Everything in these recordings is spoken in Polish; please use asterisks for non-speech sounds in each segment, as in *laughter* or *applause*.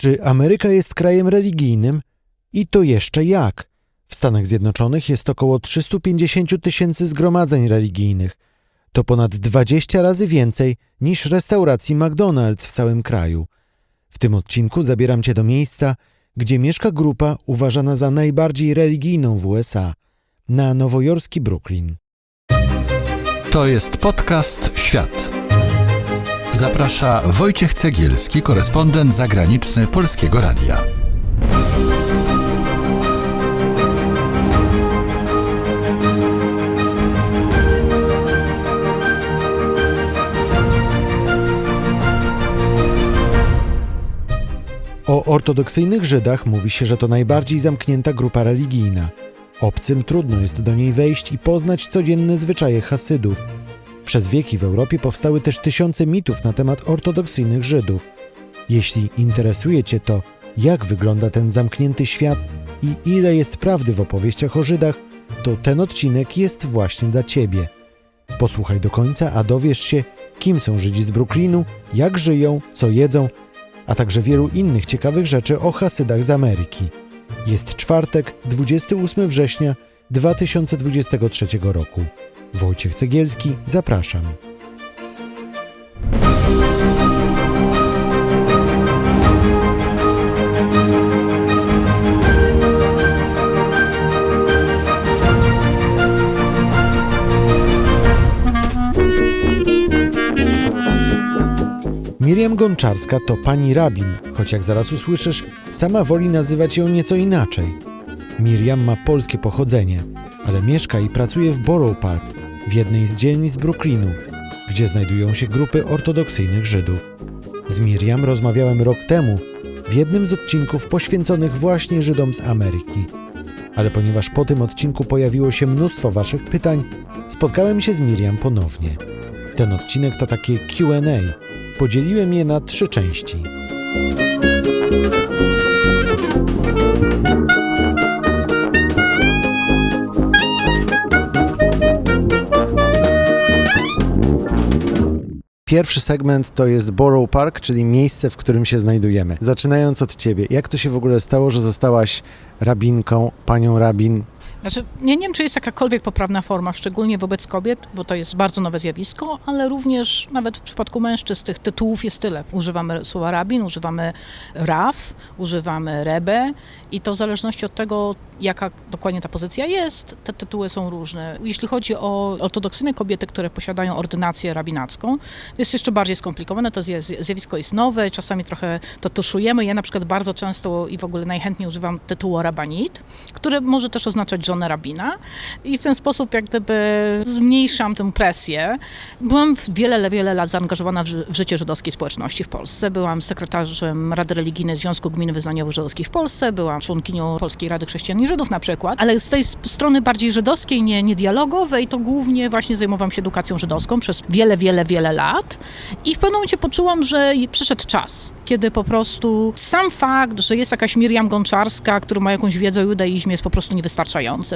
Czy Ameryka jest krajem religijnym? I to jeszcze jak? W Stanach Zjednoczonych jest około 350 tysięcy zgromadzeń religijnych. To ponad 20 razy więcej niż restauracji McDonald's w całym kraju. W tym odcinku zabieram Cię do miejsca, gdzie mieszka grupa uważana za najbardziej religijną w USA, na nowojorski Brooklyn. To jest podcast Świat. Zaprasza Wojciech Cegielski, korespondent zagraniczny Polskiego Radia. O ortodoksyjnych Żydach mówi się, że to najbardziej zamknięta grupa religijna. Obcym trudno jest do niej wejść i poznać codzienne zwyczaje Hasydów. Przez wieki w Europie powstały też tysiące mitów na temat ortodoksyjnych Żydów. Jeśli interesuje Cię to, jak wygląda ten zamknięty świat i ile jest prawdy w opowieściach o Żydach, to ten odcinek jest właśnie dla Ciebie. Posłuchaj do końca, a dowiesz się, kim są Żydzi z Brooklynu, jak żyją, co jedzą, a także wielu innych ciekawych rzeczy o Hasydach z Ameryki. Jest czwartek, 28 września 2023 roku. Wojciech Cegielski, zapraszam. Miriam Gonczarska to pani rabin, choć jak zaraz usłyszysz, sama woli nazywać ją nieco inaczej. Miriam ma polskie pochodzenie, ale mieszka i pracuje w Borough Park, w jednej z dzielnic Brooklynu, gdzie znajdują się grupy ortodoksyjnych Żydów. Z Miriam rozmawiałem rok temu w jednym z odcinków poświęconych właśnie Żydom z Ameryki. Ale ponieważ po tym odcinku pojawiło się mnóstwo Waszych pytań, spotkałem się z Miriam ponownie. Ten odcinek to takie QA. Podzieliłem je na trzy części. Pierwszy segment to jest Borough Park, czyli miejsce, w którym się znajdujemy. Zaczynając od ciebie, jak to się w ogóle stało, że zostałaś rabinką, panią rabin? Znaczy, nie, nie wiem, czy jest jakakolwiek poprawna forma, szczególnie wobec kobiet, bo to jest bardzo nowe zjawisko, ale również nawet w przypadku mężczyzn tych tytułów jest tyle. Używamy słowa rabin, używamy raf, używamy rebe i to w zależności od tego, jaka dokładnie ta pozycja jest, te tytuły są różne. Jeśli chodzi o ortodoksyjne kobiety, które posiadają ordynację rabinacką, jest jeszcze bardziej skomplikowane, to zjawisko jest nowe, czasami trochę to tuszujemy. Ja na przykład bardzo często i w ogóle najchętniej używam tytułu rabanit, który może też oznaczać żonę rabina. I w ten sposób jak gdyby zmniejszam tę presję. Byłam wiele, wiele lat zaangażowana w, w życie żydowskiej społeczności w Polsce. Byłam sekretarzem Rady Religijnej Związku Gmin Wyznaniowych Żydowskich w Polsce, byłam członkinią Polskiej Rady Chrześcijan i Żydów na przykład, ale z tej strony bardziej żydowskiej, nie, nie dialogowej, to głównie właśnie zajmowałam się edukacją żydowską przez wiele, wiele, wiele lat. I w pewnym momencie poczułam, że przyszedł czas, kiedy po prostu sam fakt, że jest jakaś Miriam Gonczarska, która ma jakąś wiedzę o judaizmie jest po prostu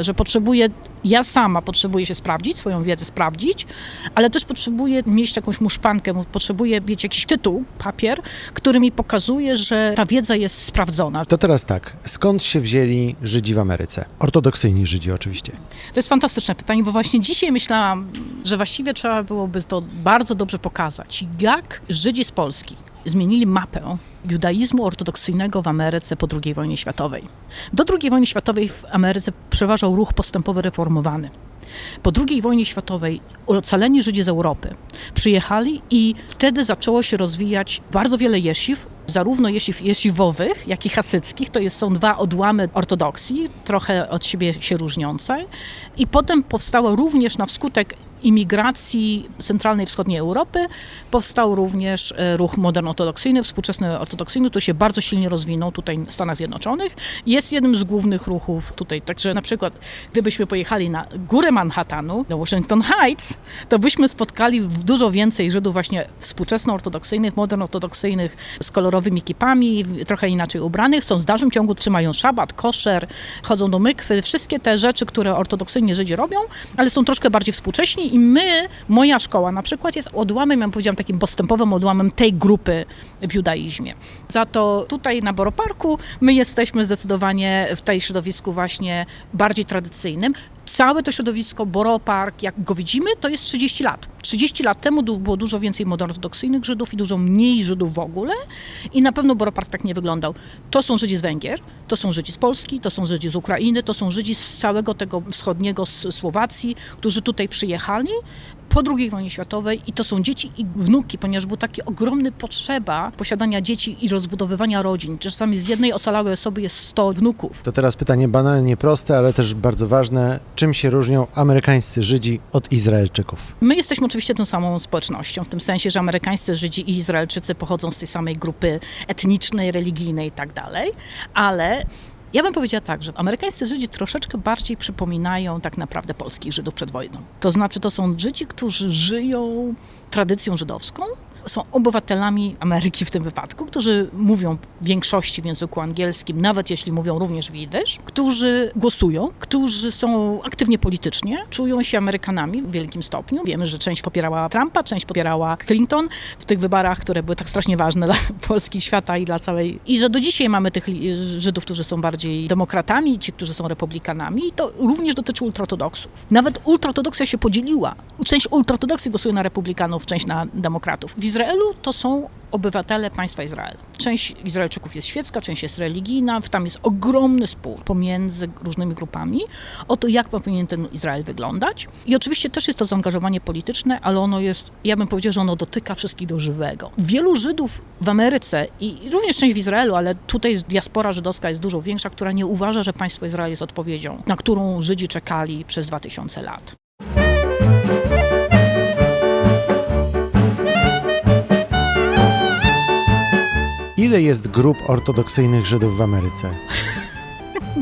że potrzebuję, ja sama potrzebuję się sprawdzić, swoją wiedzę sprawdzić, ale też potrzebuję mieć jakąś muszpankę, potrzebuję mieć jakiś tytuł, papier, który mi pokazuje, że ta wiedza jest sprawdzona. To teraz tak, skąd się wzięli Żydzi w Ameryce? Ortodoksyjni Żydzi oczywiście. To jest fantastyczne pytanie, bo właśnie dzisiaj myślałam, że właściwie trzeba byłoby to bardzo dobrze pokazać, jak Żydzi z Polski zmienili mapę judaizmu ortodoksyjnego w Ameryce po II wojnie światowej. Do II wojny światowej w Ameryce przeważał ruch postępowy reformowany. Po II wojnie światowej ocaleni Żydzi z Europy przyjechali i wtedy zaczęło się rozwijać bardzo wiele jesiw, zarówno jesiw jesiwowych, jak i hasyckich. To jest, są dwa odłamy ortodoksji, trochę od siebie się różniące. I potem powstało również na wskutek imigracji centralnej i wschodniej Europy powstał również e, ruch modern-ortodoksyjny, współczesny ortodoksyjny, który się bardzo silnie rozwinął tutaj w Stanach Zjednoczonych. Jest jednym z głównych ruchów tutaj. Także na przykład, gdybyśmy pojechali na górę Manhattanu, do Washington Heights, to byśmy spotkali dużo więcej Żydów właśnie współczesno-ortodoksyjnych, modern-ortodoksyjnych z kolorowymi kipami, trochę inaczej ubranych. Są w dalszym ciągu, trzymają szabat, koszer, chodzą do mykwy, wszystkie te rzeczy, które ortodoksyjnie Żydzi robią, ale są troszkę bardziej współcześni I my, moja szkoła na przykład jest odłamem, ja powiedziałam, takim postępowym odłamem tej grupy w judaizmie. Za to tutaj na Boroparku my jesteśmy zdecydowanie w tej środowisku właśnie bardziej tradycyjnym. Całe to środowisko Boropark, jak go widzimy, to jest 30 lat. 30 lat temu było dużo więcej modernortodoksyjnych Żydów i dużo mniej Żydów w ogóle i na pewno Boropark tak nie wyglądał. To są Żydzi z Węgier, to są Żydzi z Polski, to są Żydzi z Ukrainy, to są Żydzi z całego tego wschodniego S- Słowacji, którzy tutaj przyjechali po II wojnie światowej i to są dzieci i wnuki, ponieważ był taki ogromny potrzeba posiadania dzieci i rozbudowywania rodzin. Czasami z jednej ocalałej osoby jest 100 wnuków. To teraz pytanie banalnie proste, ale też bardzo ważne. Czym się różnią amerykańscy Żydzi od Izraelczyków? My jesteśmy oczywiście tą samą społecznością, w tym sensie, że amerykańscy Żydzi i Izraelczycy pochodzą z tej samej grupy etnicznej, religijnej i tak dalej, ale ja bym powiedziała tak, że amerykańscy Żydzi troszeczkę bardziej przypominają tak naprawdę polskich Żydów przed wojną. To znaczy, to są Żydzi, którzy żyją tradycją żydowską, są obywatelami Ameryki w tym wypadku, którzy mówią w większości w języku angielskim, nawet jeśli mówią również w jidysz, którzy głosują, którzy są aktywnie politycznie, czują się Amerykanami w wielkim stopniu. Wiemy, że część popierała Trumpa, część popierała Clinton w tych wyborach, które były tak strasznie ważne *laughs* dla Polski, świata i dla całej... I że do dzisiaj mamy tych Żydów, którzy są bardziej demokratami, ci, którzy są republikanami. I to również dotyczy ultraortodoksów. Nawet ultraortodoksja się podzieliła. Część ultraortodoksji głosuje na republikanów, część na demokratów. Izraelu to są obywatele państwa Izrael. Część Izraelczyków jest świecka, część jest religijna. Tam jest ogromny spór pomiędzy różnymi grupami o to, jak powinien ten Izrael wyglądać. I oczywiście też jest to zaangażowanie polityczne, ale ono jest, ja bym powiedziała, że ono dotyka wszystkich do żywego. Wielu Żydów w Ameryce i również część w Izraelu, ale tutaj diaspora żydowska jest dużo większa, która nie uważa, że państwo Izrael jest odpowiedzią, na którą Żydzi czekali przez 2000 lat. Ile jest grup ortodoksyjnych Żydów w Ameryce? *laughs*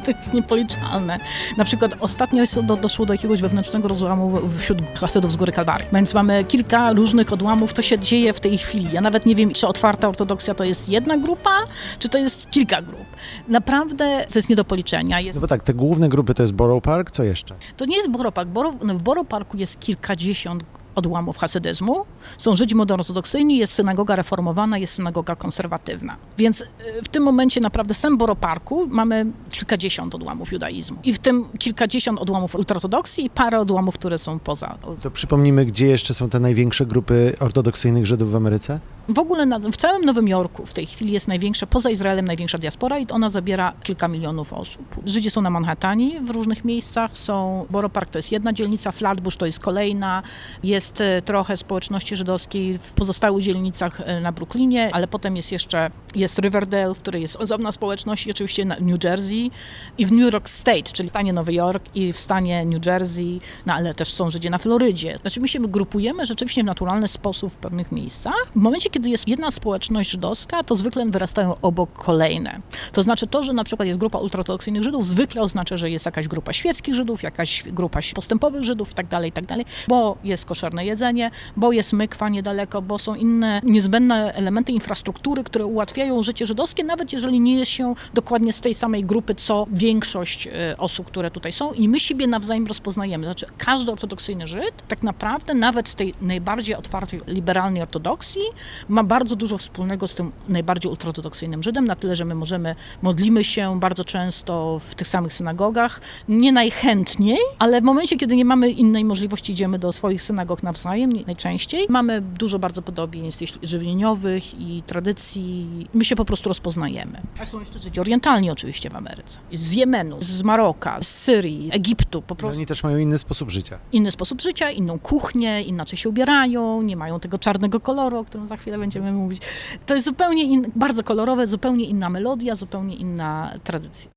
To jest niepoliczalne. Na przykład ostatnio do, doszło do jakiegoś wewnętrznego rozłamu wśród Hasydów z Góry Kalwarii. Więc mamy kilka różnych odłamów, to się dzieje w tej chwili. Ja nawet nie wiem, czy otwarta ortodoksja to jest jedna grupa, czy to jest kilka grup. Naprawdę to jest nie do policzenia. Jest, No bo tak, te główne grupy to jest Borough Park, co jeszcze? to nie jest Boropark. Boro, no w Boroparku jest kilkadziesiąt odłamów hasydyzmu. Są Żydzi modernortodoksyjni, jest synagoga reformowana, jest synagoga konserwatywna. Więc y, w tym momencie naprawdę w samym Boroparku mamy kilkadziesiąt odłamów judaizmu. I w tym kilkadziesiąt odłamów ultraortodoksji i parę odłamów, które są poza. To przypomnijmy, gdzie jeszcze są te największe grupy ortodoksyjnych Żydów w Ameryce? W ogóle na, w całym Nowym Jorku w tej chwili jest największa, poza Izraelem największa diaspora i ona zabiera kilka milionów osób. Żydzi są na Manhattanie w różnych miejscach, są, Borough Park to jest jedna dzielnica, Flatbush to jest kolejna, jest e, trochę społeczności żydowskiej w pozostałych dzielnicach e, na Brooklynie, ale potem jest jeszcze, jest Riverdale, w której jest osobna społeczność i oczywiście na New Jersey i w New York State, czyli w stanie Nowy Jork i w stanie New Jersey, no ale też są Żydzi na Florydzie. Znaczy my się grupujemy rzeczywiście w naturalny sposób w pewnych miejscach. W momencie, kiedy jest jedna społeczność żydowska, to zwykle wyrastają obok kolejne. To znaczy to, że na przykład jest grupa ultraortodoksyjnych Żydów, zwykle oznacza, że jest jakaś grupa świeckich Żydów, jakaś grupa postępowych Żydów i tak dalej, i tak bo jest koszerne jedzenie, bo jest mykwa niedaleko, bo są inne niezbędne elementy infrastruktury, które ułatwiają życie żydowskie, nawet jeżeli nie jest się dokładnie z tej samej grupy, co większość e, osób, które tutaj są. I my siebie nawzajem rozpoznajemy. Znaczy każdy ortodoksyjny Żyd tak naprawdę nawet z tej najbardziej otwartej, liberalnej ortodoksji ma bardzo dużo wspólnego z tym najbardziej ultraortodoksyjnym Żydem, na tyle, że my możemy, modlimy się bardzo często w tych samych synagogach, nie najchętniej, ale w momencie, kiedy nie mamy innej możliwości, idziemy do swoich synagog nawzajem, najczęściej. Mamy dużo bardzo podobieństw żywieniowych i tradycji. My się po prostu rozpoznajemy. A są jeszcze Żydzi orientalni oczywiście w Ameryce. Z Jemenu, z Maroka, z Syrii, Egiptu, po No prostu Oni też mają inny sposób życia. inny sposób życia, inną kuchnię, inaczej się ubierają, nie mają tego czarnego koloru, o którym za chwilę będziemy mówić. To jest zupełnie in, bardzo kolorowe, zupełnie inna melodia, zupełnie inna tradycja.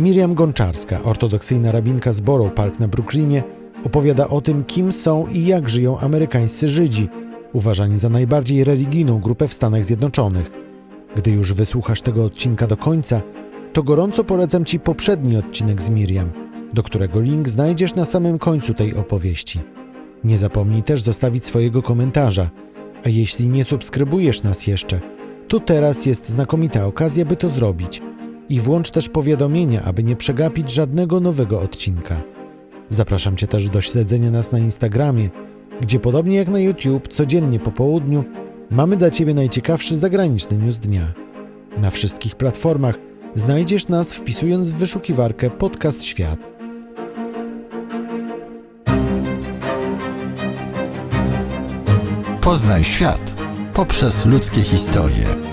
Miriam Gonczarska, ortodoksyjna rabinka z Borough Park na Brooklynie, opowiada o tym, kim są i jak żyją amerykańscy Żydzi, uważani za najbardziej religijną grupę w Stanach Zjednoczonych. Gdy już wysłuchasz tego odcinka do końca, to gorąco polecam Ci poprzedni odcinek z Miriam, do którego link znajdziesz na samym końcu tej opowieści. Nie zapomnij też zostawić swojego komentarza, a jeśli nie subskrybujesz nas jeszcze, to teraz jest znakomita okazja, by to zrobić. I włącz też powiadomienia, aby nie przegapić żadnego nowego odcinka. Zapraszam Cię też do śledzenia nas na Instagramie, gdzie podobnie jak na YouTube codziennie po południu mamy dla Ciebie najciekawszy zagraniczny news dnia. Na wszystkich platformach znajdziesz nas wpisując w wyszukiwarkę Podcast Świat. Poznaj świat poprzez ludzkie historie.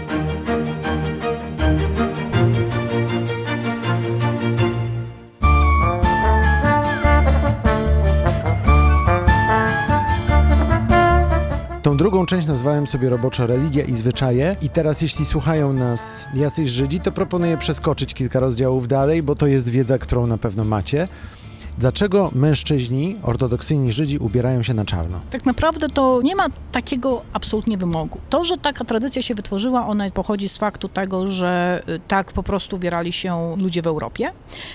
Drugą część nazwałem sobie roboczo religia i zwyczaje i teraz jeśli słuchają nas jacyś Żydzi, to proponuję przeskoczyć kilka rozdziałów dalej, bo to jest wiedza, którą na pewno macie. Dlaczego mężczyźni, ortodoksyjni Żydzi ubierają się na czarno? Tak naprawdę to nie ma takiego absolutnie wymogu. To, że taka tradycja się wytworzyła, ona pochodzi z faktu tego, że y, tak po prostu ubierali się ludzie w Europie,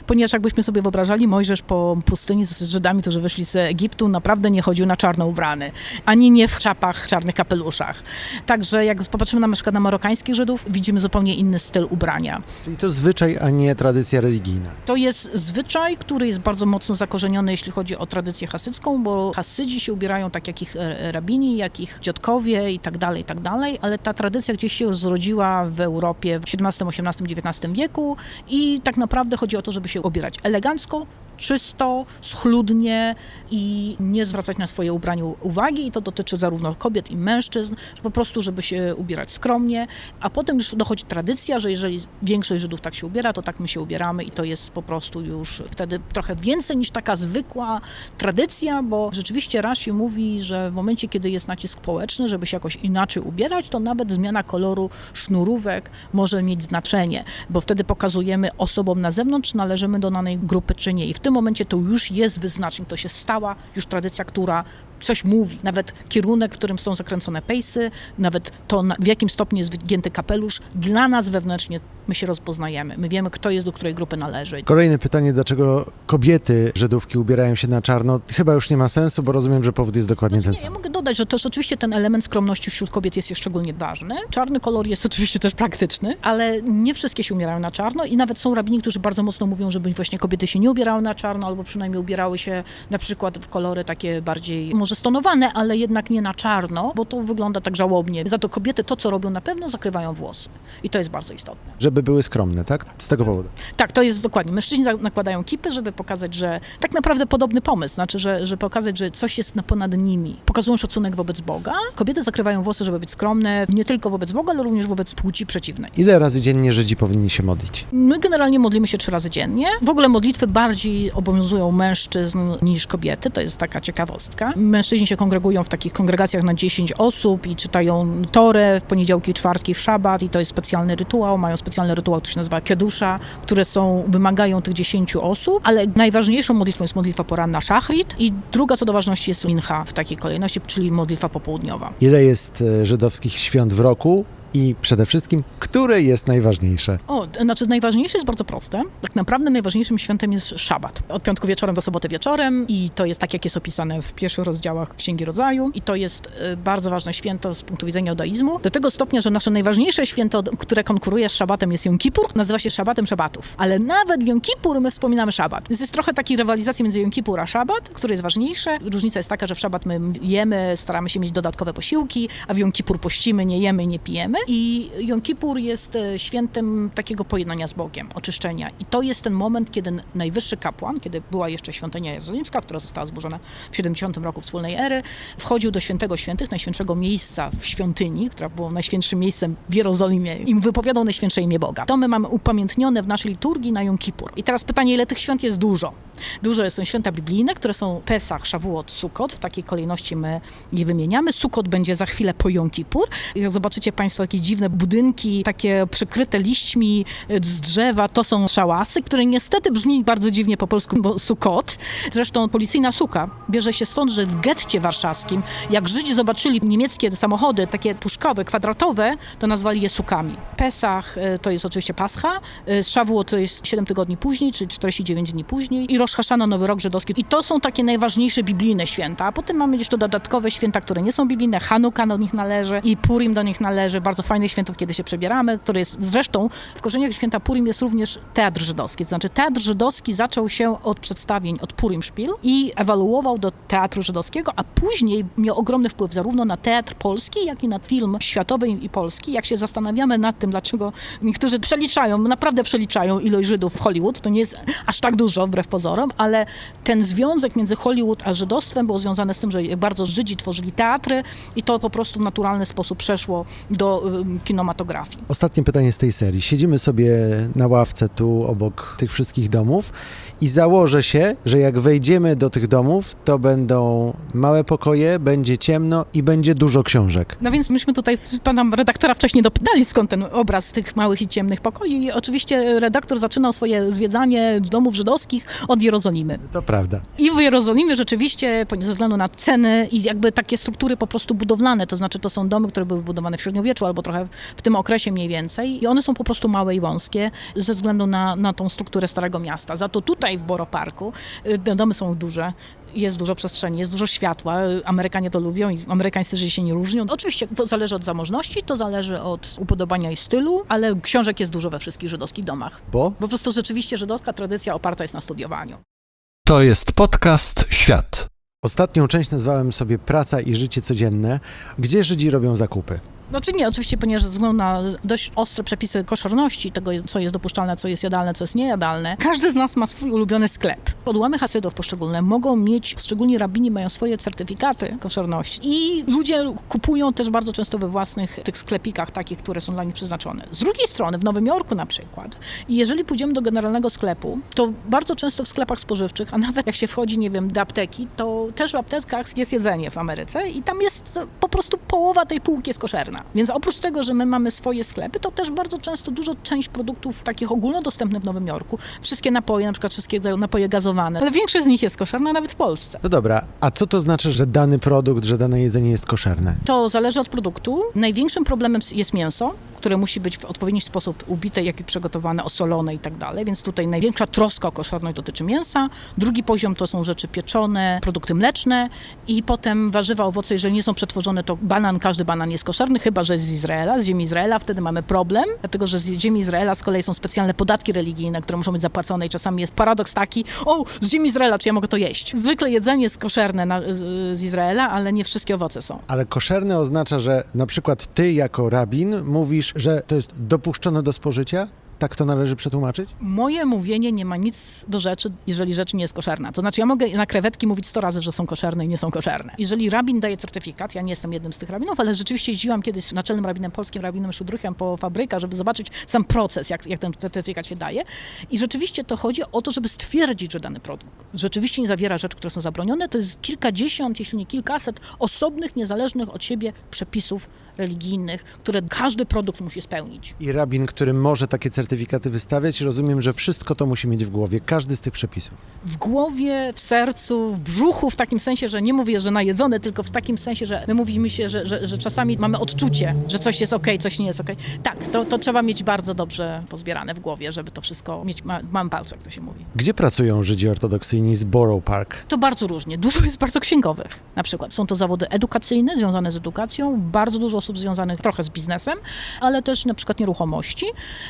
ponieważ jakbyśmy sobie wyobrażali, Mojżesz po pustyni z Żydami, którzy wyszli z Egiptu, naprawdę nie chodził na czarno ubrany, ani nie w czapach, czarnych kapeluszach. Także jak popatrzymy na przykład na marokańskich Żydów, widzimy zupełnie inny styl ubrania. Czyli to zwyczaj, a nie tradycja religijna. To jest zwyczaj, który jest bardzo mocno zakorzeniony, jeśli chodzi o tradycję hasycką, bo hasydzi się ubierają tak jak ich e, rabini, jak ich dziadkowie i tak dalej, i tak dalej, ale ta tradycja gdzieś się zrodziła w Europie w XVII, XVIII, XIX wieku i tak naprawdę chodzi o to, żeby się ubierać elegancko, czysto, schludnie i nie zwracać na swoje ubranie uwagi i to dotyczy zarówno kobiet i mężczyzn, że po prostu, żeby się ubierać skromnie, a potem już dochodzi tradycja, że jeżeli większość Żydów tak się ubiera, to tak my się ubieramy i to jest po prostu już wtedy trochę więcej niż taka zwykła tradycja, bo rzeczywiście Rashi mówi, że w momencie, kiedy jest nacisk społeczny, żeby się jakoś inaczej ubierać, to nawet zmiana koloru sznurówek może mieć znaczenie, bo wtedy pokazujemy osobom na zewnątrz, należymy do danej grupy czy nie. I w tym momencie to już jest wyznacznik, to się stała już tradycja, która coś mówi, nawet kierunek, w którym są zakręcone pejsy, nawet to, w jakim stopniu jest wygięty kapelusz, dla nas wewnętrznie my się rozpoznajemy. My wiemy, kto jest do której grupy należy. Kolejne pytanie, dlaczego kobiety Żydówki ubierają się na czarno? Chyba już nie ma sensu, bo rozumiem, że powód jest dokładnie ten Nie, ja sam. mogę dodać, że też oczywiście ten element skromności wśród kobiet jest szczególnie ważny. Czarny kolor jest oczywiście też praktyczny, ale nie wszystkie się ubierają na czarno i nawet są rabini, którzy bardzo mocno mówią, żeby właśnie kobiety się nie ubierały na czarno, albo przynajmniej ubierały się na przykład w kolory takie bardziej może stonowane, ale jednak nie na czarno, bo to wygląda tak żałobnie. Za to kobiety to, co robią na pewno, zakrywają włosy. I to jest bardzo istotne. Żeby były skromne, tak? Z tego powodu. Tak, to jest dokładnie. Mężczyźni nakładają kipy, żeby pokazać, że tak naprawdę podobny pomysł, znaczy, że, że pokazać, że coś jest na ponad nimi. Pokazują szacunek wobec Boga. Kobiety zakrywają włosy, żeby być skromne, nie tylko wobec Boga, ale również wobec płci przeciwnej. Ile razy dziennie Żydzi powinni się modlić? My generalnie modlimy się trzy razy dziennie. W ogóle modlitwy bardziej obowiązują mężczyzn niż kobiety, to jest taka ciekawostka. Mężczyźni się kongregują w takich kongregacjach na 10 osób i czytają Torę w poniedziałki, czwartki, w szabat i to jest specjalny rytuał. Mają specjalny rytuał, który się nazywa Kedusza, które są, wymagają tych 10 osób, ale najważniejszą modlitwą jest modlitwa poranna Szachrit i druga co do ważności jest Mincha w takiej kolejności, czyli modlitwa popołudniowa. Ile jest e, żydowskich świąt w roku? I przede wszystkim, które jest najważniejsze? O, znaczy najważniejsze jest bardzo proste. Tak naprawdę najważniejszym świętem jest szabat. Od piątku wieczorem do soboty wieczorem i to jest tak, jak jest opisane w pierwszych rozdziałach Księgi Rodzaju i to jest y, bardzo ważne święto z punktu widzenia judaizmu. Do tego stopnia, że nasze najważniejsze święto, które konkuruje z szabatem jest Jom Kippur, nazywa się szabatem szabatów. Ale nawet w Jom Kippur my wspominamy szabat. Więc jest trochę takiej rywalizacji między Jom Kippur a szabat, który jest ważniejszy. Różnica jest taka, że w szabat my jemy, staramy się mieć dodatkowe posiłki, a w Jom Kippur pościmy, nie jemy nie pijemy. I Jom Kippur jest e, świętem takiego pojednania z Bogiem, oczyszczenia. I to jest ten moment, kiedy najwyższy kapłan, kiedy była jeszcze świątynia jerozolimska, która została zburzona w 70 roku wspólnej ery, wchodził do świętego świętych, najświętszego miejsca w świątyni, która była najświętszym miejscem w Jerozolimie i wypowiadał najświętsze imię Boga. To my mamy upamiętnione w naszej liturgii na Jom Kippur. I teraz pytanie, ile tych świąt jest dużo? Dużo są święta biblijne, które są Pesach, Szawuot, Sukot. W takiej kolejności my je wymieniamy. Sukot będzie za chwilę po Jom Kippur. Jak zobaczycie Państwo dziwne budynki, takie przykryte liśćmi e, z drzewa, to są szałasy, które niestety brzmi bardzo dziwnie po polsku, bo Sukot. Zresztą policyjna suka bierze się stąd, że w getcie warszawskim, jak Żydzi zobaczyli niemieckie samochody, takie puszkowe, kwadratowe, to nazwali je sukami. Pesach e, to jest oczywiście Pascha, e, Szawuot to jest 7 tygodni później, czyli 49 dni później i Rosh Nowy Rok Żydowski. I to są takie najważniejsze biblijne święta. A potem mamy jeszcze dodatkowe święta, które nie są biblijne. Hanuka do nich należy i Purim do nich należy. Bardzo fajne święto, kiedy się przebieramy, które jest zresztą w korzeniach święta Purim jest również teatr żydowski. To znaczy teatr żydowski zaczął się od przedstawień, od Purim Szpil i ewaluował do teatru żydowskiego, a później miał ogromny wpływ zarówno na teatr polski, jak i na film światowy i polski. Jak się zastanawiamy nad tym, dlaczego niektórzy przeliczają, naprawdę przeliczają ilość Żydów w Hollywood, to nie jest aż tak dużo wbrew pozorom, ale ten związek między Hollywood a żydostwem był związany z tym, że bardzo Żydzi tworzyli teatry i to po prostu w naturalny sposób przeszło do kinematografii. Ostatnie pytanie z tej serii. Siedzimy sobie na ławce tu obok tych wszystkich domów i założę się, że jak wejdziemy do tych domów, to będą małe pokoje, będzie ciemno i będzie dużo książek. No więc myśmy tutaj pana redaktora wcześniej dopytali, skąd ten obraz tych małych i ciemnych pokoi. I oczywiście redaktor zaczynał swoje zwiedzanie domów żydowskich od Jerozolimy. To prawda. I w Jerozolimie rzeczywiście, ze względu na ceny i jakby takie struktury po prostu budowlane, to znaczy to są domy, które były budowane w średniowieczu albo trochę w tym okresie mniej więcej i one są po prostu małe i wąskie ze względu na, na tą strukturę Starego Miasta. Za to tutaj w Boro Parku y, te domy są duże, jest dużo przestrzeni, jest dużo światła. Y, Amerykanie to lubią i amerykańscy Żydzi się nie różnią. Oczywiście to zależy od zamożności, to zależy od upodobania i stylu, ale książek jest dużo we wszystkich żydowskich domach. Bo? Po prostu rzeczywiście żydowska tradycja oparta jest na studiowaniu. To jest podcast Świat. Ostatnią część nazwałem sobie Praca i życie codzienne, gdzie Żydzi robią zakupy. Znaczy nie, oczywiście, ponieważ ze względu na dość ostre przepisy koszarności, tego co jest dopuszczalne, co jest jadalne, co jest niejadalne, każdy z nas ma swój ulubiony sklep. Odłamy hasydów poszczególne mogą mieć, szczególnie rabini mają swoje certyfikaty koszarności i ludzie kupują też bardzo często we własnych tych sklepikach takich, które są dla nich przeznaczone. Z drugiej strony w Nowym Jorku na przykład, jeżeli pójdziemy do generalnego sklepu, to bardzo często w sklepach spożywczych, a nawet jak się wchodzi, nie wiem, do apteki, to też w aptekach jest jedzenie w Ameryce i tam jest po prostu połowa tej półki jest koszerna. Więc oprócz tego, że my mamy swoje sklepy, to też bardzo często dużo część produktów takich ogólnodostępnych w Nowym Jorku, wszystkie napoje, na przykład wszystkie napoje gazowane, ale większość z nich jest koszerna nawet w Polsce. No dobra, a co to znaczy, że dany produkt, że dane jedzenie jest koszerne? To zależy od produktu. Największym problemem jest mięso, które musi być w odpowiedni sposób ubite, jak i przygotowane, osolone i tak dalej. Więc tutaj największa troska o koszerność dotyczy mięsa. Drugi poziom to są rzeczy pieczone, produkty mleczne i potem warzywa, owoce, jeżeli nie są przetworzone, to banan, każdy banan jest koszerny, chyba że z Izraela, z ziemi Izraela, wtedy mamy problem, dlatego że z ziemi Izraela z kolei są specjalne podatki religijne, które muszą być zapłacone i czasami jest paradoks taki, o, z ziemi Izraela, czy ja mogę to jeść? Zwykle jedzenie jest koszerne na, z, z Izraela, ale nie wszystkie owoce są. Ale koszerne oznacza, że na przykład ty jako rabin mówisz, że to jest dopuszczone do spożycia? Tak to należy przetłumaczyć? Moje mówienie nie ma nic do rzeczy, jeżeli rzecz nie jest koszerna. To znaczy, ja mogę na krewetki mówić 100 razy, że są koszerne i nie są koszerne. Jeżeli rabin daje certyfikat, ja nie jestem jednym z tych rabinów, ale rzeczywiście jeździłam kiedyś z naczelnym rabinem polskim, rabinem Szudrychem po fabrykach, żeby zobaczyć sam proces, jak, jak ten certyfikat się daje. I rzeczywiście to chodzi o to, żeby stwierdzić, że dany produkt rzeczywiście nie zawiera rzeczy, które są zabronione. To jest kilkadziesiąt, jeśli nie kilkaset osobnych, niezależnych od siebie przepisów religijnych, które każdy produkt musi spełnić. I rabin, który może takie certyfikaty wystawiać, rozumiem, że wszystko to musi mieć w głowie, każdy z tych przepisów. w głowie, w sercu, w brzuchu, w takim sensie, że nie mówię, że najedzone, tylko w takim sensie, że my mówimy się, że, że, że czasami mamy odczucie, że coś jest ok, coś nie jest ok. Tak, to, to trzeba mieć bardzo dobrze pozbierane w głowie, żeby to wszystko mieć ma, mam palcu, jak to się mówi. Gdzie pracują Żydzi ortodoksyjni z Borough Park? To bardzo różnie. Dużo jest bardzo księgowych. Na przykład są to zawody edukacyjne, związane z edukacją, bardzo dużo osób związanych trochę z biznesem, ale też na przykład nieruchomości,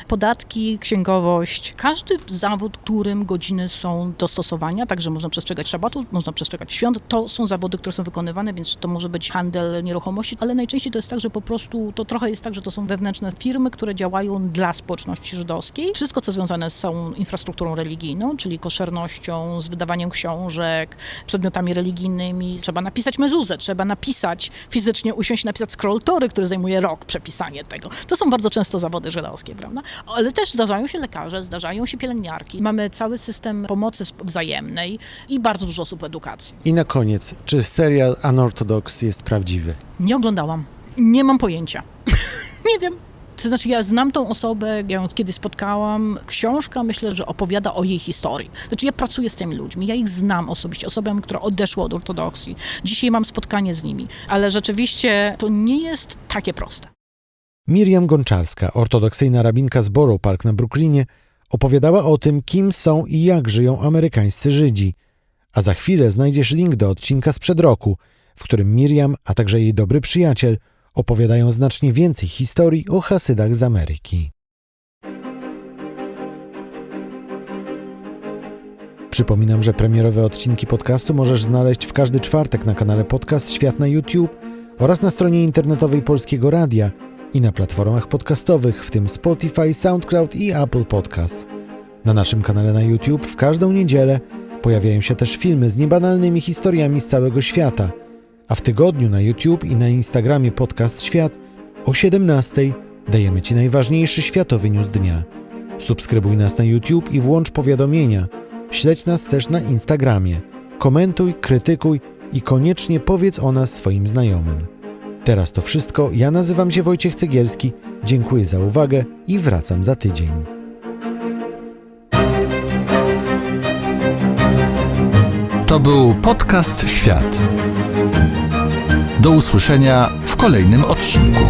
podatki, księgowość. Każdy zawód, którym godziny są do stosowania, także można przestrzegać szabatu, można przestrzegać świąt, to są zawody, które są wykonywane, więc to może być handel nieruchomości, ale najczęściej to jest tak, że po prostu to trochę jest tak, że to są wewnętrzne firmy, które działają dla społeczności żydowskiej. Wszystko, co związane z całą infrastrukturą religijną, czyli koszernością, z wydawaniem książek, przedmiotami religijnymi. Trzeba napisać mezuzę, trzeba napisać, fizycznie usiąść napisać scroll tory, który zajmuje rok, przepisanie tego. To są bardzo często zawody żydowskie, prawda? Ale też zdarzają się lekarze, zdarzają się pielęgniarki. Mamy cały system pomocy wzajemnej i bardzo dużo osób w edukacji. I na koniec, czy serial Unorthodox jest prawdziwy? Nie oglądałam. Nie mam pojęcia. *laughs* nie wiem. To znaczy, ja znam tą osobę, ja ją kiedyś spotkałam. Książka, myślę, że opowiada o jej historii. Znaczy, ja pracuję z tymi ludźmi, ja ich znam osobiście, osobami, które odeszły od ortodoksji. Dzisiaj mam spotkanie z nimi, ale rzeczywiście to nie jest takie proste. Miriam Gonczarska, ortodoksyjna rabinka z Borough Park na Brooklynie, opowiadała o tym, kim są i jak żyją amerykańscy Żydzi. A za chwilę znajdziesz link do odcinka sprzed roku, w którym Miriam, a także jej dobry przyjaciel opowiadają znacznie więcej historii o Hasydach z Ameryki. Przypominam, że premierowe odcinki podcastu możesz znaleźć w każdy czwartek na kanale Podcast Świat na YouTube oraz na stronie internetowej Polskiego Radia i na platformach podcastowych, w tym Spotify, SoundCloud i Apple Podcast. Na naszym kanale na YouTube w każdą niedzielę pojawiają się też filmy z niebanalnymi historiami z całego świata, a w tygodniu na YouTube i na Instagramie Podcast Świat o 17 dajemy Ci najważniejszy światowy news dnia. Subskrybuj nas na YouTube i włącz powiadomienia. Śledź nas też na Instagramie. Komentuj, krytykuj i koniecznie powiedz o nas swoim znajomym. Teraz to wszystko. Ja nazywam się Wojciech Cegielski. Dziękuję za uwagę i wracam za tydzień. To był podcast Świat. Do usłyszenia w kolejnym odcinku.